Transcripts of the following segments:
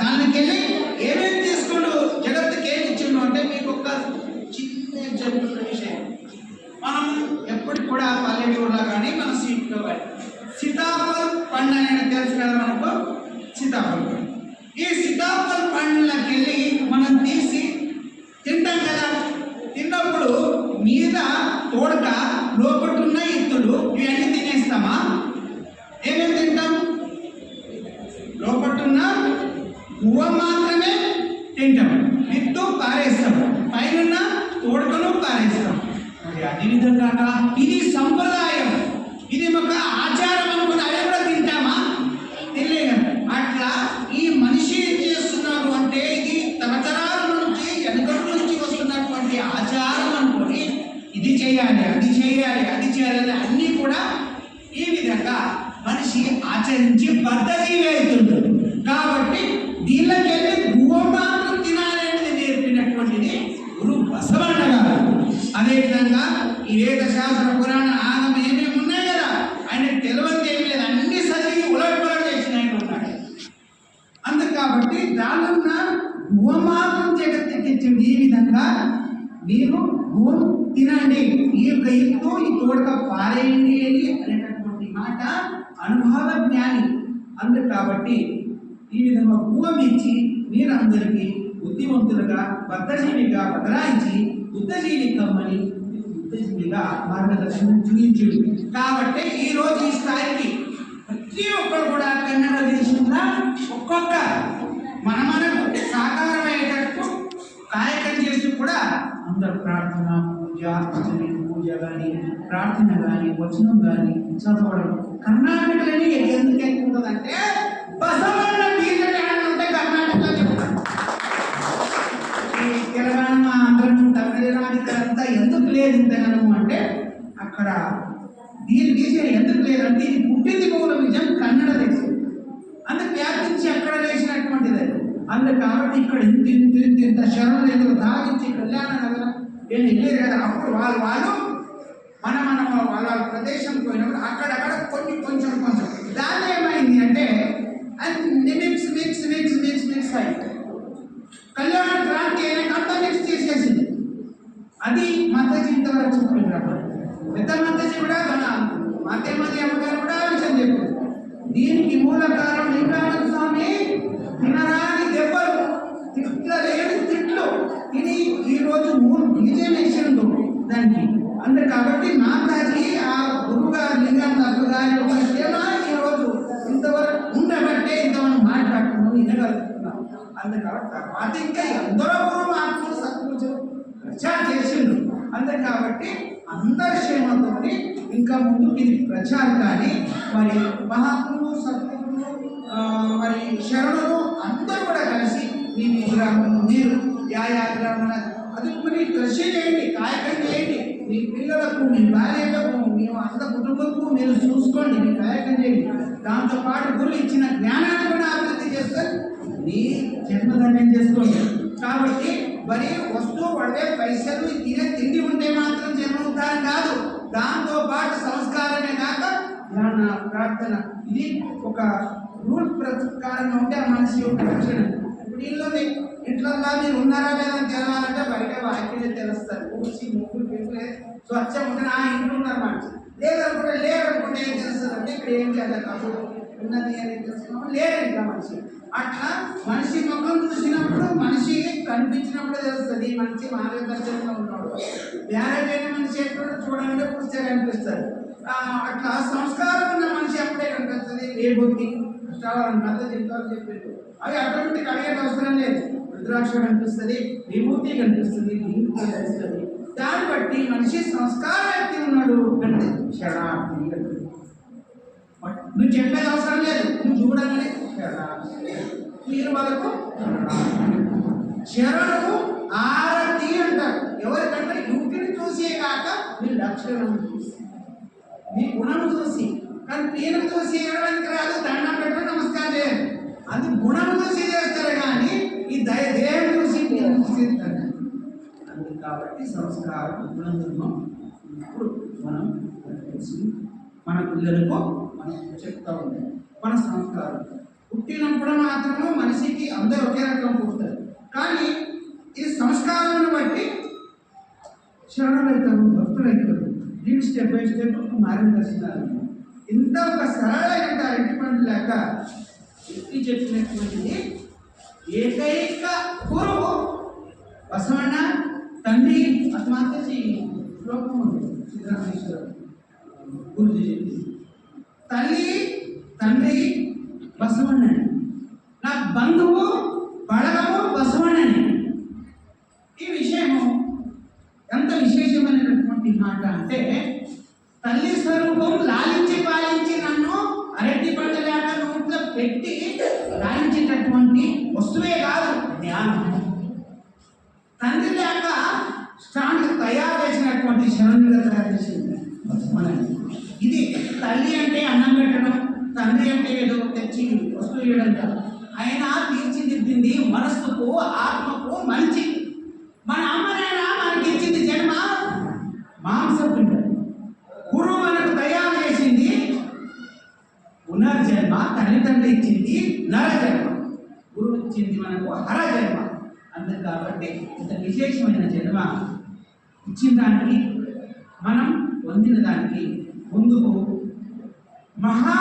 దానికి వెళ్ళి ఏమేమి తీసుకుండు జగత్తుకి ఏమి ఇచ్చిండు అంటే మీకు ఒక చిన్న జరుగుతున్న విషయం. మనం ఎప్పటికి కూడా పల్లెటూరులో కానీ మన సీట్లో కానీ సీతాఫల్ పండు అనేది తెలుసు కదా మనకు? సీతాఫల్ పండు. ఈ సీతాఫల్ పండు వెళ్ళి మనం తీసి తింటాం కదా తిన్నప్పుడు మీద తోడక లోపటున్న ఎత్తులు ఇవన్నీ తినేస్తామా ఏమేమి తింటాం లోపటున్న పువ్వ మాత్రమే తింటాం పారేస్తాం. పైన తోడకను పారేస్తాం. మరి అదేవిధంగా ఇది సంప్రదాయం. ఇది ఒక ఆచారం అనుకుని అవి కూడా తింటామా? తినలేదు అట్లా ఈ మనిషి ఏం చేస్తున్నారు అంటే ఇది తరతరాల నుంచి వెనుకటి నుంచి వస్తున్నటువంటి ఆచారం అనుకుని ఇది చేయాలి అది చేయాలి అది చేయాలి అన్నీ కూడా ఈ విధంగా మనిషి ఆచరించి బద్దజీవి అవుతుంటాడు అదేవిధంగా ఈ వేద శాస్త్ర పురాణ ఆగమ ఏమేమి ఉన్నాయి కదా? ఆయన తెలియదు ఏమి లేదు. అన్ని చదివి ఉలట్పలట చేసిన ఆయన ఉన్నాడు. అందుకు కాబట్టి దానున్న భూమాత్రం జగత్తుకిచ్చింది ఈ విధంగా మీరు భూమి తినండి. ఈ యొక్క ఈ తోడక పారేయండి అని అనేటటువంటి మాట అనుభవ జ్ఞాని. అందు కాబట్టి ఈ విధంగా భూమి ఇచ్చి మీరందరికీ బుద్ధివంతులుగా బద్ధజీవిగా బదలాయించి బుద్ధజీవి కమ్మని బుద్ధజీవిగా మార్గదర్శనం చూపించుడు. కాబట్టి ఈ రోజు ఈ స్థాయికి ప్రతి ఒక్కరు కూడా కన్నడ దేశంలో ఒక్కొక్క మన మనకు సాకారమయ్యేటట్టు కాయకం చేసి కూడా అందరు ప్రార్థన పూజ అర్చన పూజ కానీ ప్రార్థన కానీ వచనం కానీ చదవడం కర్ణాటకలోనే ఎందుకు ఎక్కువ ఉంటుందంటే బసవన్న అక్కడ దీని దేశం ఎందుకు లేదంటే ఇది పుట్టింది మూల విజయం కన్నడ దేశం. అందుకు వ్యాపించి అక్కడ లేచినటువంటిది అందు. కాబట్టి ఇక్కడ ఇంత ఇంత ఇంత ఇంత శరణం ఎందుకు దాగించి కళ్యాణ నగరం. వీళ్ళు వెళ్ళేది కదా. అప్పుడు వాళ్ళు వాళ్ళు మన మన వాళ్ళ ప్రదేశం పోయినప్పుడు అక్కడక్కడ కొన్ని కొంచెం కొంచెం దాని ఏమైంది అంటే అది mix mix mix mix mix అయింది కళ్యాణ క్రాంతి అయినాక అంతా మిక్స్ చేసేసింది అది మద్దతు ఇంతవరకు చెప్పిండ్రు పెద్ద మద్దతు కూడా మన మధ్య మధ్య అమ్మగారు కూడా ఆ విషయం చెప్పారు దీనికి మూల కారణం లింగానంద స్వామి. తినరాని దెబ్బలు తిట్లలేని తిట్లు. ఇది ఈరోజు మూడు బీజం వేసిండు దానికి. అంటే కాబట్టి మాతాజీ ఆ గురువు గారు లింగానంద గారి ఒక సేవ ఈ రోజు ఇంతవరకు ఉండబట్టే ఇంతవరకు మాట్లాడుతున్నాం వినగలుగుతున్నాం. అందుకని తర్వాత ఇంకా ఎందరో గురువు ఆత్మలు సత్పురుషులు ప్రచారం చేసిండు అంతే కాబట్టి అందరి క్షేమంతో ఇంకా ముందు ఇది ప్రచారం కానీ మరి మహాత్ములు సత్పురులు మరి శరణులు అందరూ కూడా కలిసి మీ మీ గ్రామంలో మీరు యా అది మరి కృషి చేయండి కాయకం చేయండి. మీ పిల్లలకు మీ భార్యలకు మీ అంత కుటుంబంకు మీరు చూసుకోండి మీ కాయకం చేయండి. దాంతో పాటు గురువు ఇచ్చిన జ్ఞానాన్ని కూడా అభివృద్ధి చేస్తారు మీ జన్మదండం చేసుకోండి. కాబట్టి మరి వస్తువు పడే పైసలు తినే తిండి ఉంటే మాత్రం జన్మోద్ధారం కాదు. దాంతో పాటు సంస్కారమే కాక ధ్యాన ప్రార్థన. ఇది ఒక రూల్ ప్రకారంగా ఉంటే ఆ మనిషి యొక్క రక్షణ. ఇప్పుడు ఇల్లుంది ఇంట్లో మీరు ఉన్నారా లేదా తెలవాలంటే బయట వాక్యమే తెలుస్తారు. ఊసి ముగ్గురు పెట్టుకునే స్వచ్ఛం ఉంటే ఆ ఇంట్లో ఉన్నారు మనిషి లేదనుకుంటే లేదనుకుంటే ఏం తెలుస్తుంది అంటే ఇక్కడ ఏం చేయాలి కాదు ఉన్నది అని తెలుసుకున్నాము లేరు ఇంకా మనిషి. అట్లా మనిషి ముఖం చూసినప్పుడు మనిషి కనిపించినప్పుడు తెలుస్తుంది ఈ మనిషి మార్గదర్శనంలో ఉన్నాడు. మ్యారేజ్ అయిన మనిషి ఎక్కడ చూడాలంటే పుస్తకం కనిపిస్తారు అట్లా సంస్కారం ఉన్న మనిషి అప్పుడే కనిపిస్తుంది? ఏ బుద్ధి? చాలా పెద్ద చెప్తారు చెప్పారు అవి ఆటోమేటిక్ అడిగే అవసరం లేదు. రుద్రాక్ష కనిపిస్తుంది విభూతి కనిపిస్తుంది కనిపిస్తుంది. దాన్ని బట్టి మనిషి సంస్కార వ్యక్తి ఉన్నాడు అంటే నువ్వు చెప్పేది అవసరం లేదు. నువ్వు చూడగానే శరణార్థి. మీరు వాళ్ళకు శరణు ఆరతి అంటారు. ఎవరికంటే ఇంటిని చూసే కాక మీరు లక్షణం చూస్తారు. మీ గుణం చూసి. కానీ పేరు చూసి ఏడడానికి రాదు. దండం పెట్టడం నమస్కారం చేయాలి అది గుణం చూసి చేస్తారు కానీ ఈ దయ దేవుడు చూసి పేరు చూసి అది కాబట్టి సంస్కారం గుణధర్మం ఇప్పుడు మనం తెలిసి మన పిల్లలకు మనం చెప్తా ఉంటాం మన సంస్కారం. పుట్టినప్పుడు మాత్రమే మనిషికి అందరూ ఒకే రకం పుడతారు. కానీ ఈ సంస్కారాన్ని బట్టి క్షణమైతారు భక్తులు అవుతారు దీన్ని స్టెప్ బై స్టెప్ మార్గదర్శనాలు ఇంత ఒక సరళమైన అరటి పండు లేక వ్యక్తి చెప్పినటువంటిది ఏకైక గురువు బసవన్న తండ్రి అది మాత్రం శ్లోకం ఉంది సిద్ధరామేశ్వర గురుజీ చెప్పింది తల్లి తండ్రి బసవన్న నా బంధువు వస్తువే కాదు జ్ఞానం. తండ్రి లేక స్టాండ్ తయారు చేసినటువంటి శరణులుగా తయారు చేసింది. మనకి ఇది తల్లి అంటే అన్నం పెట్టడం తండ్రి అంటే ఏదో తెచ్చి వస్తువు చేయడం కాదు. ఆయన తీర్చిదిద్దింది మనస్సుకు ఆ గురువు ఇచ్చింది మనకు హర జన్మ అందుకు కాబట్టి ఇంత విశేషమైన జన్మ ఇచ్చిన దానికి మనం పొందిన దానికి ముందుకు మహా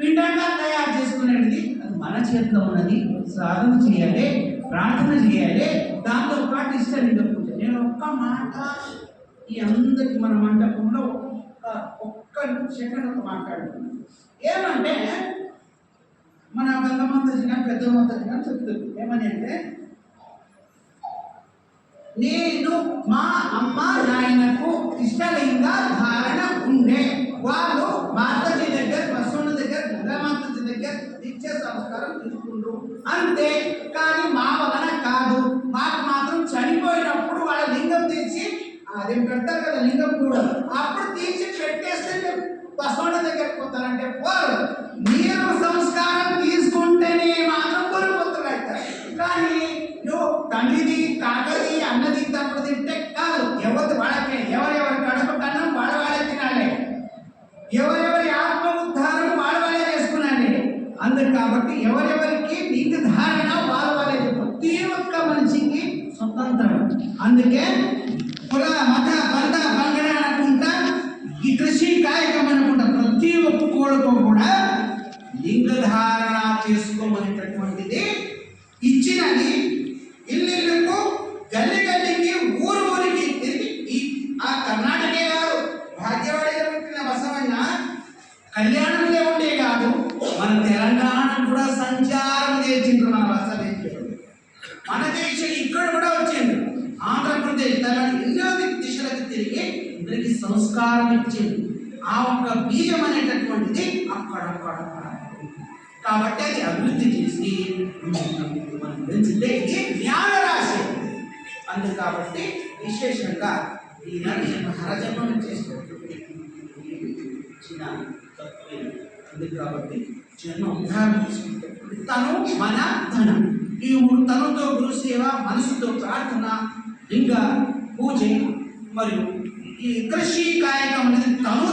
పిండంగా తయారు చేసుకునేది అది మన చేతిలో ఉన్నది. సాధన చేయాలి ప్రార్థన చేయాలి దాంతో పాటు ఇష్టంగా పూజ. నేను ఒక్క మాట ఈ అందరికి మన మండపంలో ఒక్క ఒక్క సెకండ్ మాట్లాడుతున్నాను ఏమంటే మన గంగమంత కానీ పెద్ద మంత కానీ చెప్తుంది. ఏమని అంటే నేను మా అమ్మ నాయనకు ఇష్టలింగ ధారణ ఉండే. వాళ్ళు మాతాజీ దగ్గర బసవన్న దగ్గర గంగమాతజీ దగ్గర దీక్ష సంస్కారం తీసుకుంటారు అంతే. కానీ మా వలన కాదు. మాకు మాత్రం చనిపోయినప్పుడు వాళ్ళ లింగం తీర్చి అదే పెడతారు కదా లింగం కూడా అప్పుడు తీర్చి పెట్టేస్తే మేము బసవన్న పోతారంటే పోరు తండ్రిది తాతది అన్నది తింటే కాదు. ఎవరి వాళ్ళకి? ఎవరెవరి కడుపు కన్నం వాళ్ళ వాళ్ళే తినాలి. ఎవరెవరి ఆత్మ ఉద్ధారణ వాళ్ళ వాళ్ళే చేసుకున్నాలి అందుకు కాబట్టి ఎవరెవరికి నీటి ధారణ వాళ్ళ వాళ్ళే. ప్రతి ఒక్క మనిషికి స్వతంత్రం. అందుకే కుల మత బంధ బంగడ అనుకుంటా ఈ కృషి కాయకం అనుకుంటా. ప్రతి ఒక్కడికి కూడా లింగ ధారణ చేసుకోమనేటటువంటిది ఇచ్చినది కళ్యాణంలో ఉండే కాదు మన తెలంగాణ కూడా సంచారం చేసిండ్రు మన బసవేశ్వరుడు మన దేశం ఇక్కడ కూడా వచ్చింది. ఆంధ్రప్రదేశ్ తెలంగాణ ఎన్నో దిశలకు తిరిగి ఇద్దరికి సంస్కారం ఇచ్చింది. ఆ ఒక్క బీజం అనేటటువంటిది అక్కడక్కడ కాబట్టి అది అభివృద్ధి చేసి మనం పెంచితే ఇది జ్ఞాన రాశి. అందు కాబట్టి విశేషంగా ఈ నరజన్మ హరజన్మను చేసినటువంటి చిన్న ఉంది కాబట్టి జన్మ ఉదాహరణ తీసుకుంటే తను మన ధనం. ఈ మూడు తనుతో గురు సేవ మనసుతో ప్రార్థన లింగ పూజ మరియు ఈ కృషి కాయకం అనేది తను